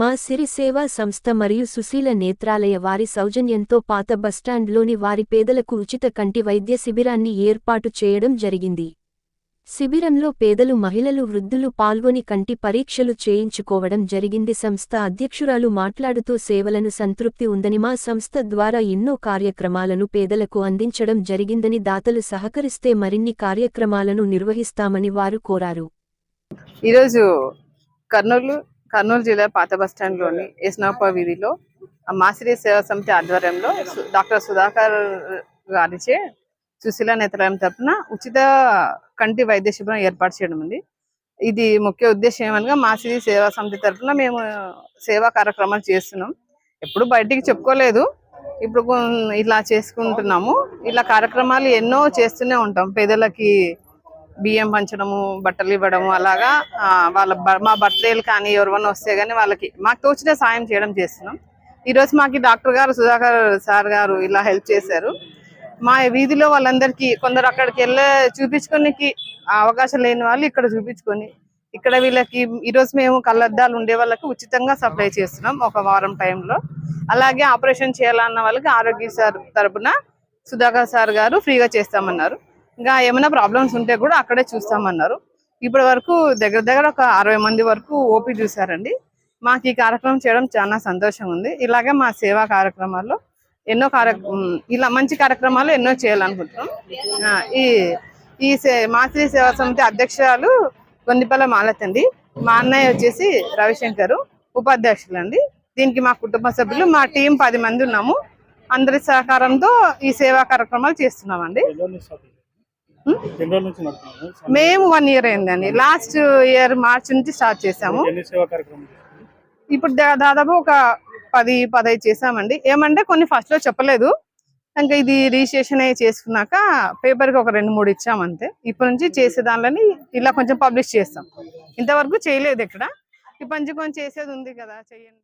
మా సిరి సేవా సంస్థ మరియు సుశీల నేత్రాలయ వారి సౌజన్యంతో పాత బస్టాండ్లోని వారి పేదలకు ఉచిత కంటి వైద్య శిబిరాన్ని ఏర్పాటు చేయడం జరిగింది. శిబిరంలో పేదలు మహిళలు వృద్ధులు పాల్గొని కంటి పరీక్షలు చేయించుకోవడం జరిగింది. సంస్థ అధ్యక్షురాలు మాట్లాడుతూ సేవలను సంతృప్తి ఉందని మా సంస్థ ద్వారా ఎన్నో కార్యక్రమాలను పేదలకు అందించడం జరిగిందని దాతలు సహకరిస్తే మరిన్ని కార్యక్రమాలను నిర్వహిస్తామని వారు కోరారు. ఈరోజు కర్నూలు కర్నూలు జిల్లా పాత బస్టాండ్లోని ఎస్నాప వీధిలో మాసిరి సేవా సమితి ఆధ్వర్యంలో సు- డాక్టర్ సుధాకర్ గారిచే సుశీల నేత్రాలయం తరఫున ఉచిత కంటి వైద్య శిబిరం ఏర్పాటు చేయడం ఉంది. ఇది ముఖ్య ఉద్దేశం ఏమనగా మాసిరి సేవా సమితి తరఫున మేము సేవా కార్యక్రమాలు చేస్తున్నాం. ఎప్పుడు బయటికి చెప్పుకోలేదు. ఇప్పుడు ఇలా చేసుకుంటున్నాము. ఇలా కార్యక్రమాలు ఎన్నో చేస్తూనే ఉంటాం. పేదలకి బియ్యం పంచడము బట్టలు ఇవ్వడము అలాగా వాళ్ళ మా బర్త్డేలు కానీ ఎవరివన్నా వస్తే కానీ వాళ్ళకి మాకు తోచిన సాయం చేయడం చేస్తున్నాం. ఈరోజు మాకు డాక్టర్ గారు సుధాకర్ సార్ గారు ఇలా హెల్ప్ చేశారు. మా వీధిలో వాళ్ళందరికీ కొందరు అక్కడికి వెళ్ళే చూపించుకోనికి అవకాశం లేని వాళ్ళు ఇక్కడ చూపించుకొని ఇక్కడ వీళ్ళకి ఈరోజు మేము కళ్ళద్దాలు ఉండే వాళ్ళకి ఉచితంగా సప్లై చేస్తున్నాం ఒక వారం టైంలో. అలాగే ఆపరేషన్ చేయాలన్న వాళ్ళకి ఆరోగ్య సార్ తరఫున సుధాకర్ సార్ గారు ఫ్రీగా చేస్తామన్నారు. ఇంకా ఏమైనా ప్రాబ్లమ్స్ ఉంటే కూడా అక్కడే చూస్తామన్నారు. ఇప్పటి వరకు దగ్గర దగ్గర ఒక అరవై మంది వరకు ఓపీ చూసారండి మాకు ఈ కార్యక్రమం చేయడం చాలా సంతోషంగా ఉంది. ఇలాగే మా సేవా కార్యక్రమాల్లో ఎన్నో కార్య ఇలా మంచి కార్యక్రమాలు ఎన్నో చేయాలనుకుంటున్నాం. ఈ ఈ సే- మాతృ సేవా సమితి అధ్యక్షురాలు గొందిపల్ల మాలతండి. మా అన్నయ్య వచ్చేసి రవిశంకర్ ఉపాధ్యక్షులు అండి దీనికి మా కుటుంబ సభ్యులు మా టీం పది మంది ఉన్నాము. అందరి సహకారంతో ఈ సేవా కార్యక్రమాలు చేస్తున్నామండి. మేము వన్ ఇయర్ అయిందండి. లాస్ట్ ఇయర్ మార్చ్ నుంచి స్టార్ట్ చేసాము? ఇప్పుడు దాదాపు ఒక పది పదహైదు చేసామండి ఏమంటే కొన్ని ఫస్ట్లో చెప్పలేదు. ఇంకా ఇది రిజిస్ట్రేషన్ అయ్యి చేసుకున్నాక పేపర్కి ఒక రెండు మూడు ఇచ్చాం అంతే. ఇప్పటి నుంచి చేసే దానిలోని ఇలా కొంచెం పబ్లిష్ చేస్తాం. ఇంతవరకు చేయలేదు ఇక్కడ. ఇప్పటి నుంచి కొంచెం చేసేది ఉంది కదా చెయ్యండి